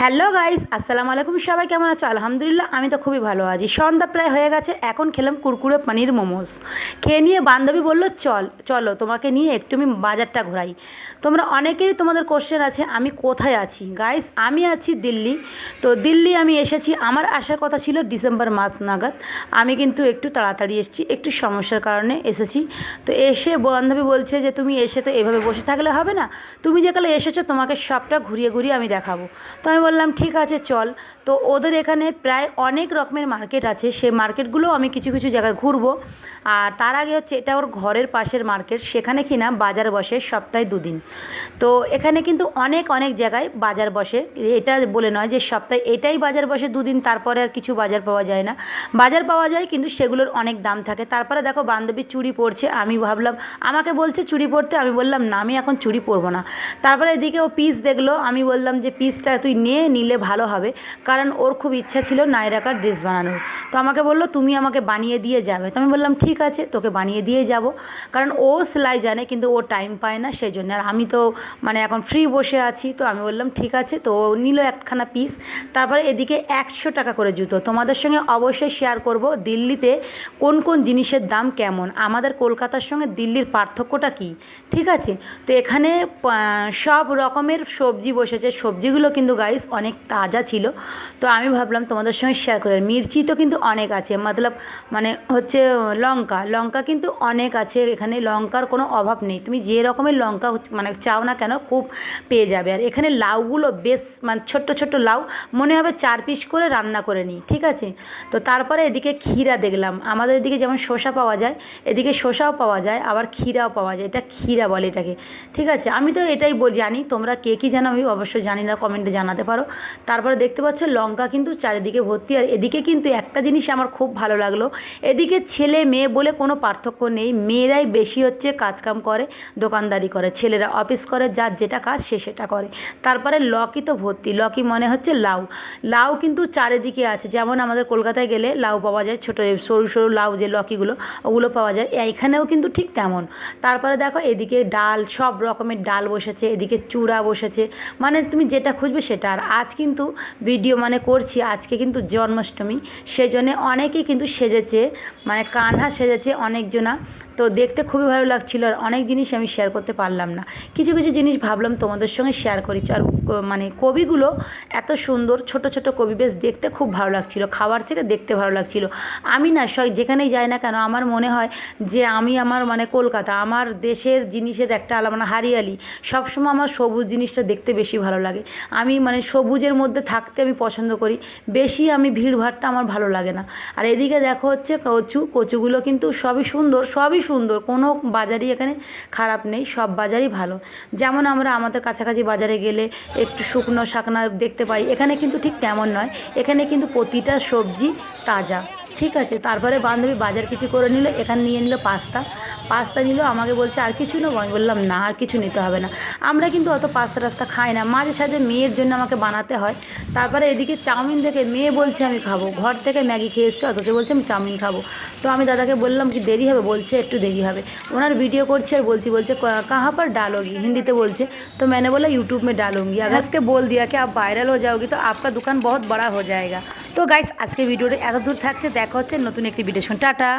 Hello guys, আসসালামু আলাইকুম। সবাই কেমন আছো? আলহামদুলিল্লাহ, আমি তো খুবই ভালো আছি। সন্ধ্যা প্রায় হয়ে গেছে, এখন খেলাম কুরকুরে পানির মোমোস। খেয়ে নিয়ে বান্ধবী বলল, চল, চলো, তোমাকে নিয়ে একটু আমি বাজারটা ঘোরাই। তোমরা অনেকেরই তোমাদের কোশ্চেন আছে, আমি কোথায় আছি? গাইস, আমি আছি দিল্লি। তো দিল্লি আমি এসেছি, আমার আসার কথা ছিল ডিসেম্বর মাস নাগাদ। আমি কিন্তু একটু তাড়াতাড়ি এসেছি, একটু সমস্যার কারণে এসেছি। তো এসে বান্ধবী বলছে যে, তুমি এসে তো এভাবে বসে থাকলে হবে না। তুমি যেকালে এসেছ, তোমাকে সবটা ঘুরিয়ে ঘুরিয়ে আমি দেখাবো। তো আমি বললাম, ঠিক আছে, চল। তো ওদের এখানে প্রায় অনেক রকমের মার্কেট আছে। সেই মার্কেটগুলো আমি কিছু কিছু জায়গায় ঘুরবো। আর তার আগে হচ্ছে, এটা ওর ঘরের পাশের মার্কেট। সেখানে কিনা বাজার বসে সপ্তাহে দুদিন। তো এখানে কিন্তু অনেক অনেক জায়গায় বাজার বসে। এটা বলে নয় যে সপ্তাহে এটাই বাজার বসে দুদিন, তারপরে আর কিছু বাজার পাওয়া যায় না। বাজার পাওয়া যায় কিন্তু সেগুলোর অনেক দাম থাকে। তারপরে দেখো, বান্ধবী চুড়ি পরছে আমি ভাবলাম, আমাকে বলছে চুড়ি পরতে আমি বললাম, না, আমি এখন চুড়ি পরবো না। তারপরে এদিকে ও পিস দেখল। আমি বললাম যে পিসটা তুই নিয়ে নিলে ভালো হবে। কারণ ওর খুব ইচ্ছা ছিল নায়রাকার ড্রেস বানানোর। তো আমাকে বলল, তুমি আমাকে বানিয়ে দিয়ে যাবে। তো আমি বললাম, ঠিক আছে, তোকে বানিয়ে দিয়ে যাব। কারণ ও সেলাই জানে, কিন্তু ও টাইম পায় না সেই জন্য আর আমি তো মানে এখন ফ্রি বসে আছি, তো আমি বললাম, ঠিক আছে। তো ও নিল একখানা পিস তারপরে এদিকে একশো টাকা করে জুতো। তোমাদের সঙ্গে অবশ্যই শেয়ার করব দিল্লিতে কোন কোন জিনিসের দাম কেমন? আমাদের কলকাতার সঙ্গে দিল্লির পার্থক্যটা কি? ঠিক আছে? তো এখানে সব রকমের সবজি বসেছে। সবজিগুলো কিন্তু গাইস অনেক তাজা ছিল। তো আমি ভাবলাম তোমাদের সঙ্গে শেয়ার করে। মির্চি তো কিন্তু অনেক আছে, মতলব মানে হচ্ছে লঙ্কা। লঙ্কা কিন্তু অনেক আছে, এখানে লঙ্কার কোনো অভাব নেই। তুমি যে রকমের লঙ্কা মানে চাও না কেন, খুব পেয়ে যাবে। আর এখানে লাউগুলো বেশ মানে ছোট্ট ছোট্ট লাউ, মনে হবে চার পিস করে রান্না করে নিই, ঠিক আছে? তো তারপরে এদিকে ক্ষীরা দেখলাম। আমাদের এদিকে যেমন শসা পাওয়া যায়, এদিকে শসাও পাওয়া যায়, আবার ক্ষীরাও পাওয়া যায়। এটা ক্ষীরা বলে এটাকে, ঠিক আছে? আমি তো এটাই বল, জানি, তোমরা কে কী জানো আমি অবশ্যই জানি না কমেন্টে জানাতে পারো। তারপরে দেখতে পাচ্ছ লঙ্কা কিন্তু চারিদিকে ভর্তি। আর এদিকে কিন্তু একটা জিনিস আমার খুব ভালো লাগল। এদিকে ছেলে মেয়ে বলে কোনো পার্থক্য নেই। মেয়েরাই বেশি হচ্ছে কাজকাম করে, দোকানদারি করে। ছেলেরা অফিস করে, যার যেটা কাজ সে সেটা করে। তারপরে লকি তো ভর্তি। লকি মনে হচ্ছে লাউ। লাউ কিন্তু চারিদিকে আছে। যেমন আমাদের কলকাতায় গেলে লাউ পাওয়া যায়, ছোটো সরু সরু লাউ যে লকিগুলো, ওগুলো পাওয়া যায়। এইখানেও কিন্তু ঠিক তেমন। তারপরে দেখো এদিকে ডাল, সব রকমের ডাল বসেছে। এদিকে চূড়া বসেছে। মানে তুমি যেটা খুঁজবে সেটা। আর আজ কিন্তু ভিডিও মানে করছি, আজকে কিন্তু জন্মাষ্টমী। সেজন্যে অনেকেই কিন্তু সেজেছে মানে কানহা সেজেছে অনেকজনা। তো দেখতে খুবই ভালো লাগছিল আর অনেক জিনিস আমি শেয়ার করতে পারলাম না। কিছু কিছু জিনিস ভাবলাম তোমাদের সঙ্গে শেয়ার করি। আর মানে কবিগুলো এত সুন্দর, ছোট ছোট কবি বেশ দেখতে খুব ভালো লাগছিল খাবার থেকে দেখতে ভালো লাগছিল। আমি না সব যেখানেই যাই না কেন, আমার মনে হয় যে আমি আমার মানে কলকাতা, আমার দেশের জিনিসের একটা আলাদা মানে হারিয়ালি, সবসময় আমার সবুজ জিনিসটা দেখতে বেশি ভালো লাগে। আমি মানে সবুজের মধ্যে থাকতে আমি পছন্দ করি, বেশি আমি ভিড়ভাড়টা আমার ভালো লাগে না। আর এদিকে দেখো হচ্ছে কচু, কচুগুলো কিন্তু সবই সুন্দর, সবই সুন্দর, কোনো বাজারই এখানে খারাপ নেই, সব বাজারই ভালো। যেমন আমরা আমাদের কাছাকাছি বাজারে গেলে একটু শুকনো শাকনা দেখতে পাই, এখানে কিন্তু ঠিক তেমন নয়। এখানে কিন্তু প্রতিটা সবজি তাজা। ঠিক আছে তারপরে বান্ধবী বাজার কিছু করে নিল এখানে নিয়ে নিল পাস্তা পাস্তা নিল আমাকে বলছে আর কিছু নেবো আমি বললাম না আর কিছু নিতে হবে না আমরা কিন্তু অত পাস্তা টাস্তা খাই না মাঝে সাঝে মেয়ের জন্য আমাকে বানাতে হয় তারপরে এদিকে চাউমিন দেখে মেয়ে বলছে আমি খাবো ঘর থেকে ম্যাগি খেয়ে এসছে অথচ বলছে আমি চাউমিন খাবো তো আমি দাদাকে বললাম কি দেরি হবে বলছে একটু দেরি হবে ওনার ভিডিও করছে আর বলছি বলছে कहाँ पर डालोगी हिंदी বলছে তো मैंने बोला यूट्यूब में डालूंगी अगर इसके बोल दिया कि आप वायरल हो जाओगी तो आपका दुकान बहुत बड़ा हो जाएगा তো গাইস আজকে ভিডিওটা এত দূর থাকছে দেখা হচ্ছে নতুন একটি ভিডিও শুন টাটা!